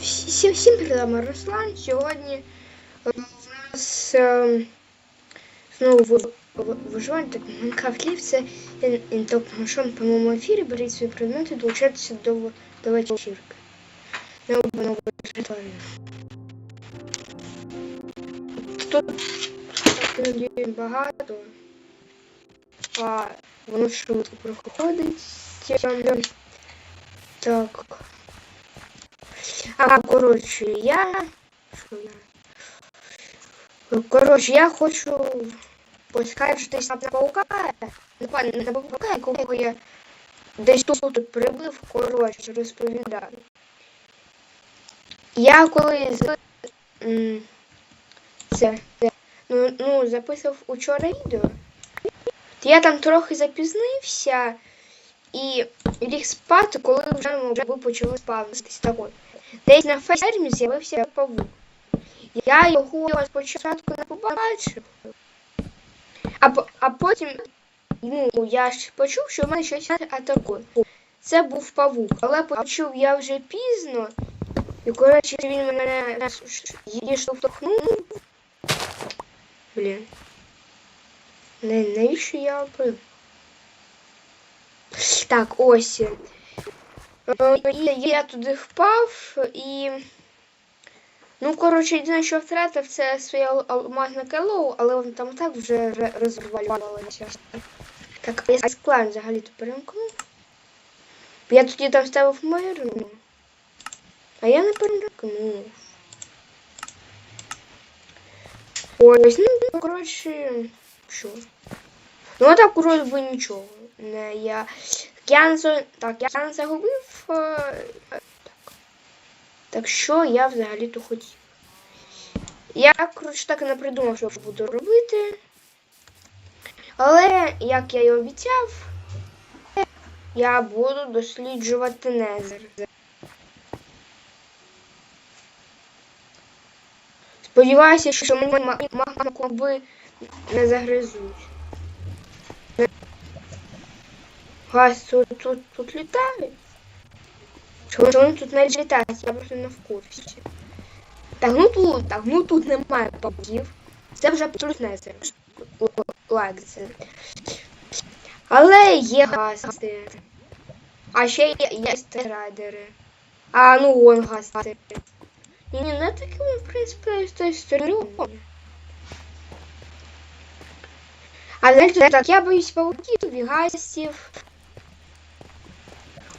Всім, всім привіт, Руслан. Сьогодні е, у нас е, знову ви- ви- виживання, так Майнкрафт Лів, це інтоп на по-моєму ефірі, беріть свої предмети, долучайтеся до, до вечірки. Не обману тварин. Тут людей багато, а воно швидко проходить. Так. А, коротше, я. Що я? Коротше, я хочу поскаржитись на паука. На пана на паука, якого я десь тут, тут прибив, коротше, розповідаю. Я коли з... це, це ну, ну, записав учора відео, я там трохи запізнився і ліг спати, коли вже моби почали спавнитись. Так от. Десь на фермі з'явився павук. Я його спочатку не побачив, а, а потім ну, я ж почув, що мене щось атакує. Це був павук, але почув я вже пізно, і коротше він мене її штовхнув. Блін. Навіщо я пив? Так, ось. Е, і Я туди впав і. Ну, коротше, єдине, що втратив, це своє ал- алмазне келоу, але воно там так вже розвалювалося. Так, я склад взагалі-то перемкнув. Я тоді там ставив мирну. А я не перемкнув. Ось, ну, коротше, що? Ну, а так, вроде би нічого. Не, я... Я не, так, я не загубив. е, е, Так. так що я взагалі-то хотів? Я, коротше, так і не придумав, що буду робити. Але, як я і обіцяв, я буду досліджувати Незер. Сподіваюся, що мені магмакоби не загризуть. Газ тут, тут, тут літають? Чому ж вони тут не літають? Я просто не в курсі. Так, ну тут, так, ну тут немає павуків. Це вже не. Лайк це. Але є гасти. А ще є, є стерайдери. А, ну вон гасти. Ні, ні, не такими, в принципі, з тої сторони. А знаєте, так, я боюсь пауків гастів.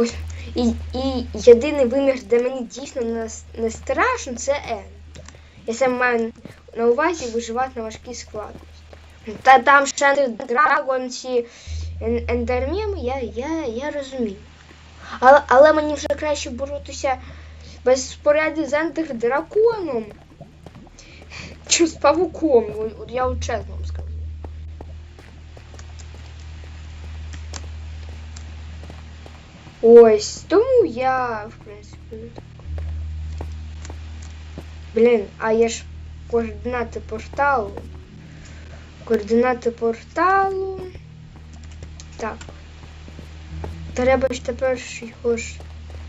Ось. І, і єдиний вимір, де мені дійсно не, не страшно, це Н. Я саме маю на увазі виживати на важкій складності. Та там ще Драгон, ці ендерміми, я, я, я розумію. Але, але мені вже краще боротися без споряди з ендер-драконом, чи з павуком, от- я чесно вам скажу. Ось, тому я, в принципі, так. Блін, а є ж координати порталу. Координати порталу. Так. Треба ж тепер його ж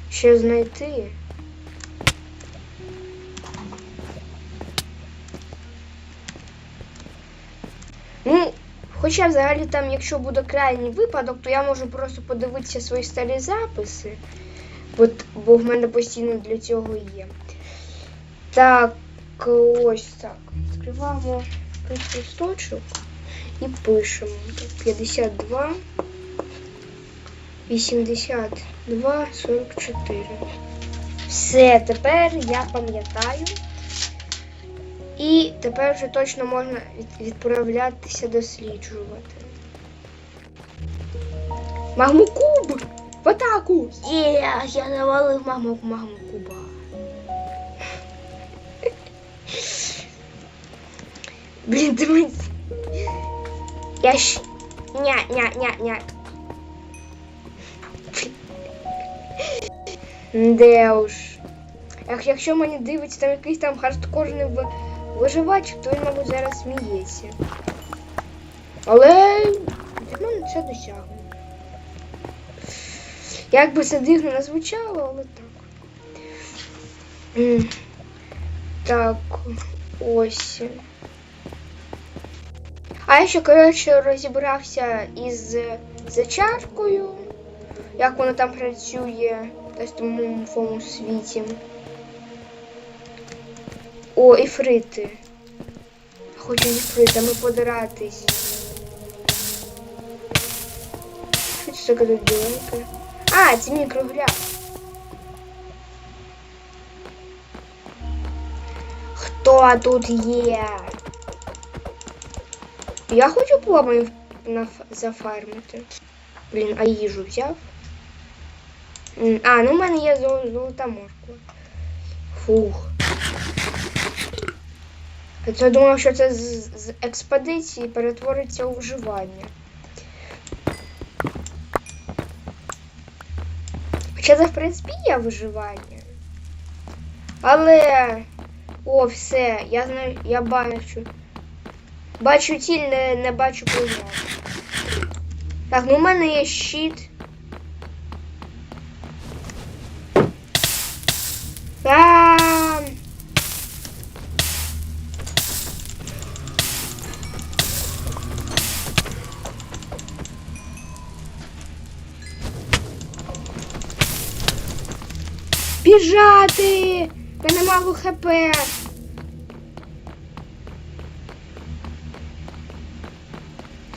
ще знайти. Ну, Хоча взагалі там, якщо буде крайній випадок, то я можу просто подивитися свої старі записи, бо, бо в мене постійно для цього є. Так, ось так. Відкриваємо листочок і пишемо. 52, 82, 44. Все, тепер я пам'ятаю. І тепер вже точно можна відправлятися досліджувати. Магмокуб! В атаку! Є! Я навалив маму магмокуба. Блін, дивись. Я ж. Ня, ня, ня, ня. Де уж. Якщо мені дивиться там якийсь там хардкорний виживач, то він, мабуть, зараз сміється. Але від мене це досягнено. Як би це дивно не звучало, але так. Так, ось. А я ще, коротше, розібрався із зачаркою, як воно там працює в тестовому світі. О, іфрити. Хочу з іфритами подиратись. Що це таке тут біленьке? А, це мікрогря. Хто тут є? Я хочу пломою на зафармити. Блін, а їжу взяв? М, А, ну в мене є зол- золота морква. Фух. А це я думав, що це з, з експедиції перетвориться у вживання. Хоча це, в принципі, є виживання. Але. О, все, я знаю, я бачу. Бачу ціль, не, не бачу предмет. Так, ну в мене є щит. Біжати! Мене мало хп.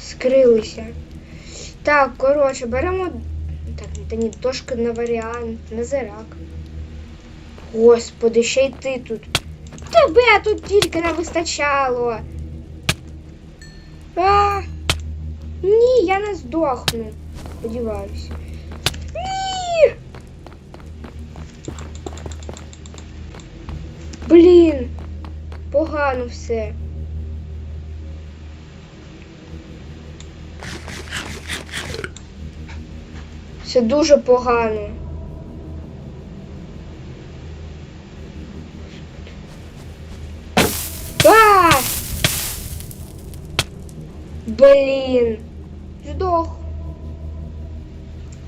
Скрилися. Так, коротше, беремо. Так, та ні, дошка на варіант, на зирак. Господи, ще й ти тут. Тебе тут тільки не вистачало. А, ні, я не здохну. Сподіваюся. Блін, погано все. Це дуже погано. А! Блін. Здох.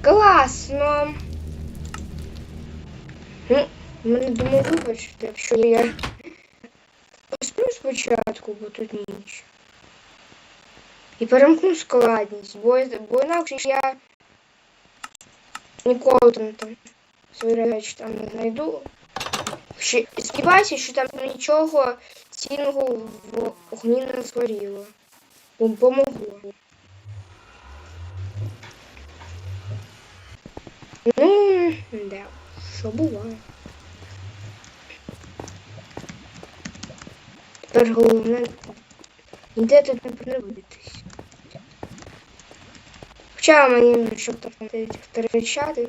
Класно. Ну, мене думаю, вибачте, якщо я посплю спочатку, бо тут ніч. І перемкну складність, бо, бо інакше я ніколи там, там свої речі там не знайду. Ще, сподіваюся, що там нічого цінного в огні не згоріло. Помогло. Ну, да, що буває. Тепер головне ніде тут не понравитись. Хоча мені щоб там втрачати,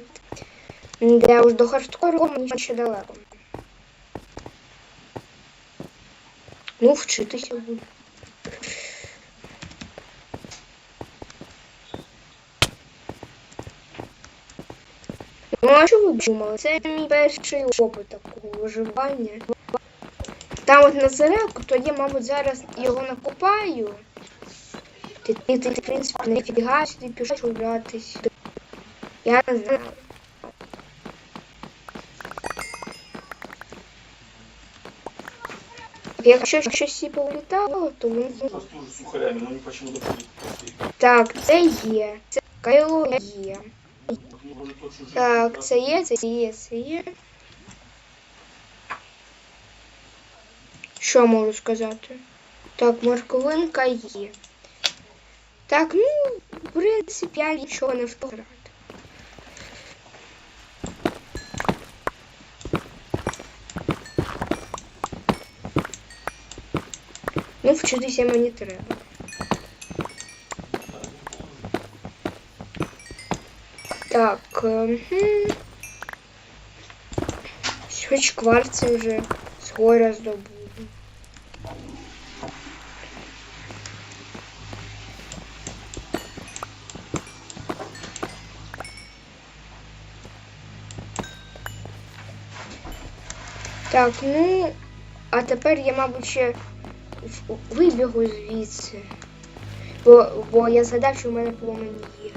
де уж до хардкору мені ще далеко. Ну, вчитися буду. Ну, а що ви думали? Це мій перший опит такого виживання. От на зеленку, то я, мабуть, зараз його накопаю. Ти, ти, ти, в принципі, не фіга сюди пішов гратись. Я не знаю. Якщо щось і політало, то тоже сухарями, они почему-то были Так, це є. Це кайло є. Так, це є, це є, це є. Що можу сказати? Так, морковинка є. Так, ну, в принципі, я нічого не втратив. Ну, вчитися мені треба. Так. ем, хм. Хоч кварци вже з горя Так, ну, а тепер я, мабуть, ще вибігу звідси. Бо, бо я згадав, що в мене поломані є.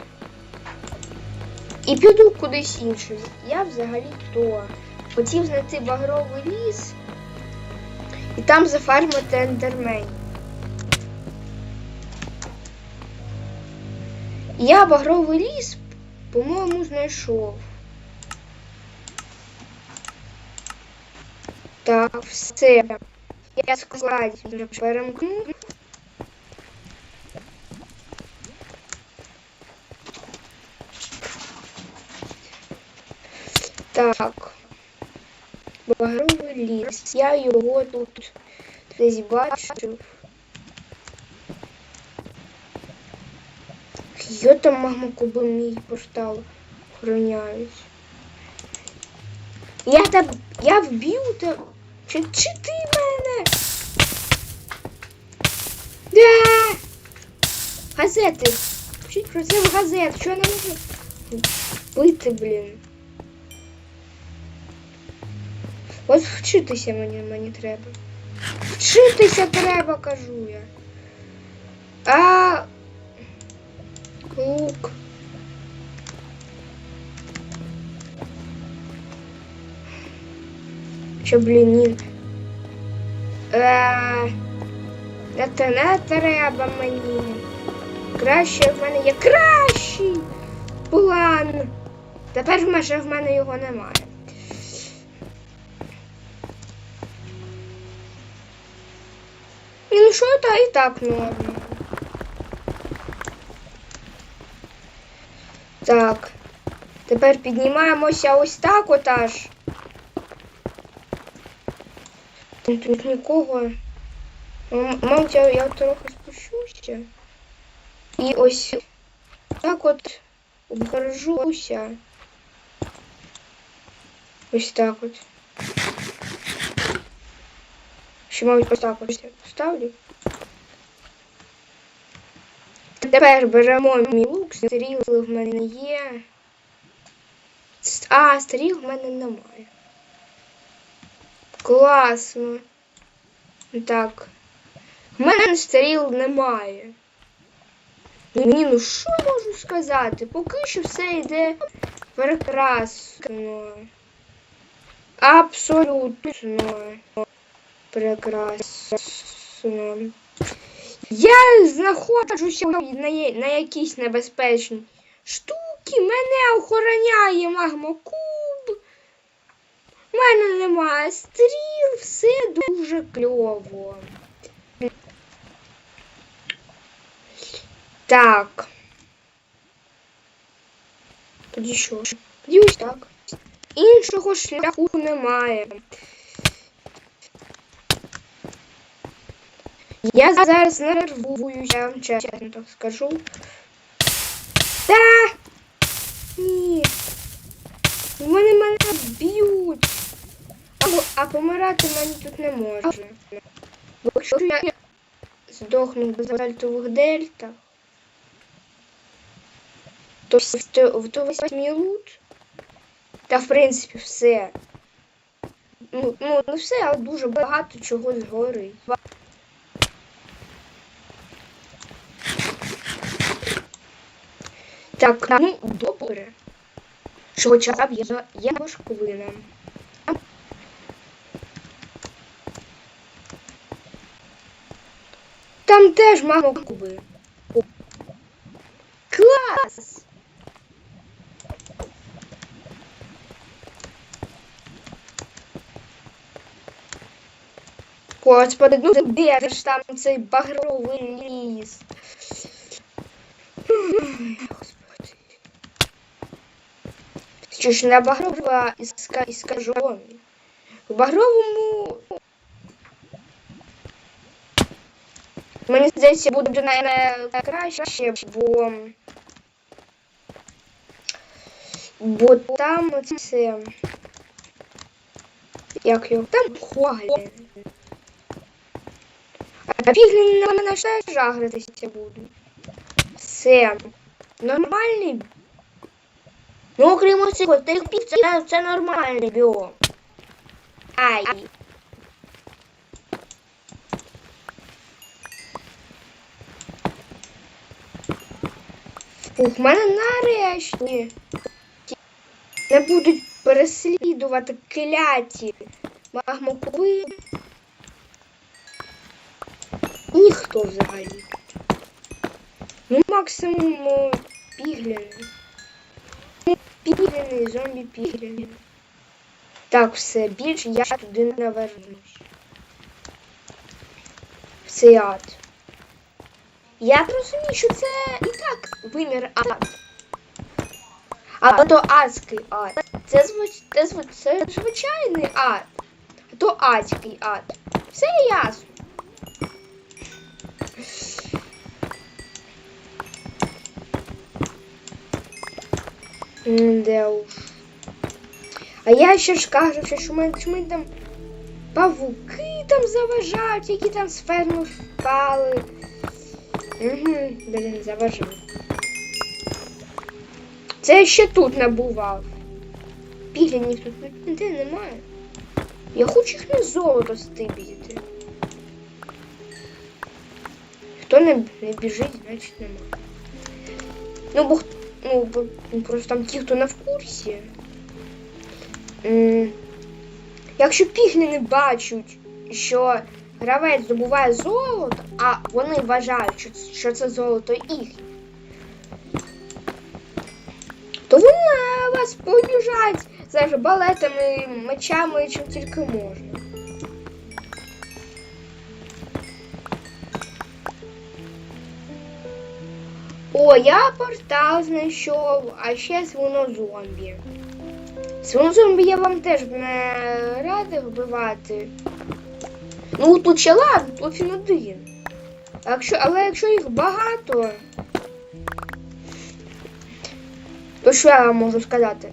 І піду кудись інше. Я взагалі то хотів знайти багровий ліс і там зафармити ендермень. Я багровий ліс, по-моєму, знайшов. Так, все. Я вже перемкну. Так. Багровий ліс. Я його тут десь бачив. Йо там магмокуби мій портал охороняють. Я там. Я вб'ю та. Чи, чи ти мене? Да! Газети! Вчить про це в газет. Що я не можу бити, блін? От вчитися мені, мені треба. Вчитися треба, кажу я. А лук. Блін, Це не треба мені. Краще в мене є кращий план. Тепер вже в мене його немає. Ну що, та і так норм. Так. Тепер піднімаємося ось так от Тут, нікого. Мабуть, я, я трохи спущуся. І ось так от обгоржуся. Ось так от. Ще, мабуть, ось так ось я ставлю. Тепер беремо мій лук, стріли в мене є. А, стріл в мене немає. Класно. Так. В мене стріл немає. Ні, ну що можу сказати? Поки що все йде прекрасно. Абсолютно прекрасно. Я знаходжуся на, якійсь небезпечній штуці. Мене охороняє магмокуб. У мене немає стріл, все дуже кльово. Так. Тоді що? Тоді так. Іншого шляху немає. Я зараз нервуюся, чесно так скажу. Та! Ні. Вони мене б'ють. А, а помирати мені тут не можна. Бо якщо я здохну в базальтових дельтах, то, вс- то, весь мій лут. Та в принципі все. Ну, ну не все, але дуже багато чого згорить. Так, ну добре. Що хоча б я, я важковина. Там теж мама куби. Клас! Господи, ну де ж там цей багровий ліс? Господи. Що ж на багрова іска, іскажений. В багровому. Мені здається, буде найкраще, бо. Бо там це. Як його? Там Хоглін. А піглін на мене ще жагритися буде. Все. Нормальний. Ну, окрім цього, тих пів, це, це нормальний біом. Ай. В мене нарешті не будуть переслідувати кляті магмокули. Ніхто взагалі. Ну, максимум о, пігліни. Пігліни, зомбі пігліни. Так, все, більше я туди не вернусь. В цей ад. Я розумію, що це і так вимір ад. А то адський ад. Це, звич... це, звич... це звичайний ад. А то адський ад. Все ясно. Де уж. А я ще ж кажу, що що ми там павуки там заважають, які там з ферми впали. Угу, блін, заважають. Це я ще тут набував. Пілінів тут ніде немає. Я хочу їх на золото стибіти. Хто не, не біжить, значить немає. Ну, бо, ну, бо ну, просто там ті, хто не в курсі. М, Якщо пігліни бачать, що гравець здобуває золото, а вони вважають, що, це золото їхнє, то вони на вас побіжать з арбалетами, мечами, чим тільки можна. О, я портал знайшов, а ще свинозомбі. Свинозомбі я вам теж не радив вбивати. Ну, тут ще ладно, тут він один. Якщо, але якщо їх багато, то що я вам можу сказати?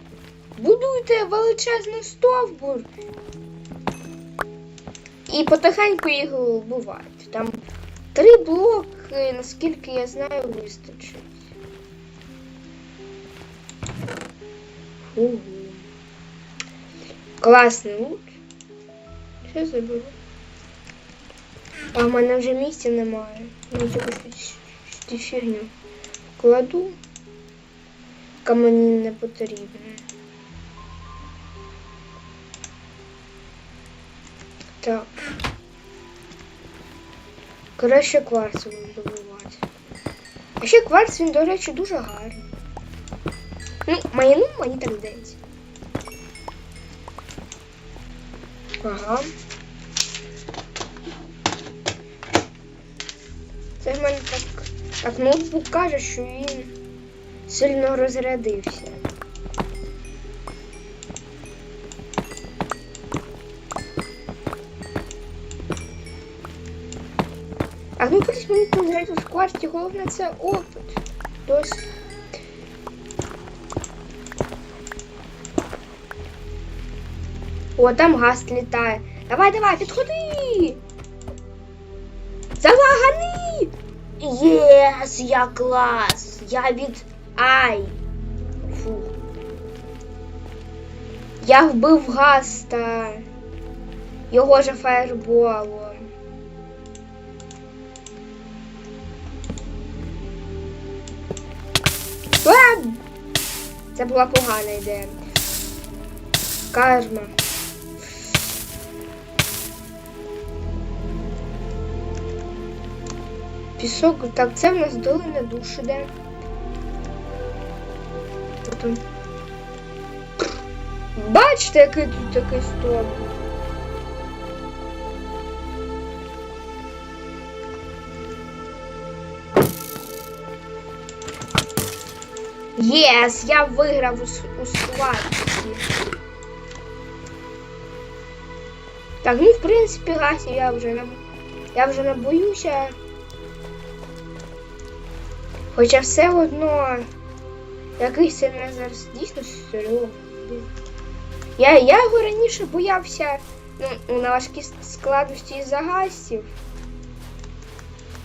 Будуйте величезний стовбур і потихеньку їх вбивайте. Там три блоки, наскільки я знаю, вистачить. Фу. Класний лут. Що забув? А в мене вже місця немає. Ну, щось фігню. Кладу. Яка не потрібна. Так. Краще кварцевим добувати. А ще кварц, він, до речі, дуже гарний. Ну, мені, ну, мені так здається. Ага. Це в мене так. Так, ноутбук каже, що він сильно розрядився. А ну колись мені тут грати в кварті, головне це опит. Тобто. О, там газ літає. Давай, давай, підходи. Залагани! Єс, я клас! Я від Ай. Фу. Я вбив гаста. Його же фаєрболом. А! Це була погана ідея. Карма. Пісок, так, це в нас долина душ іде. Бачите, який тут такий стол. Єс, я виграв у, у схватці. Так, ну в принципі, гасі я вже не я вже не боюся. Хоча все одно якийсь це зараз дійсно серйозний. Я, я його раніше боявся ну, на важкій складності із-за гастів.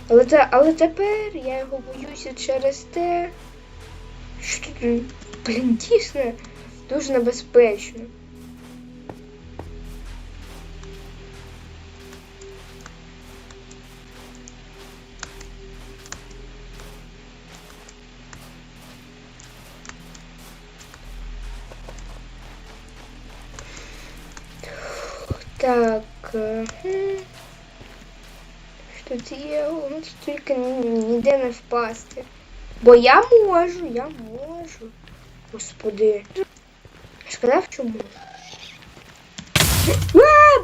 Але, але тепер я його боюся через те, що блін, дійсно дуже небезпечно. Так. е, хм. Що тут є? Ну, тут тільки ніде не впасти. Бо я можу, я можу. Господи. Сказав, можу. А!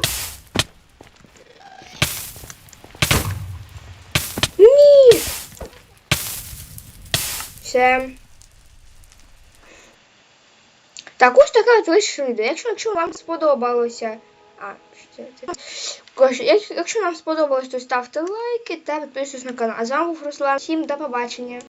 Ні! Все. Так, ось така от вийшла. Якщо, якщо вам сподобалося. А, якщо вам сподобалось, то ставте лайки та підписуйтесь на канал. А з вами був Руслан. Всім до побачення.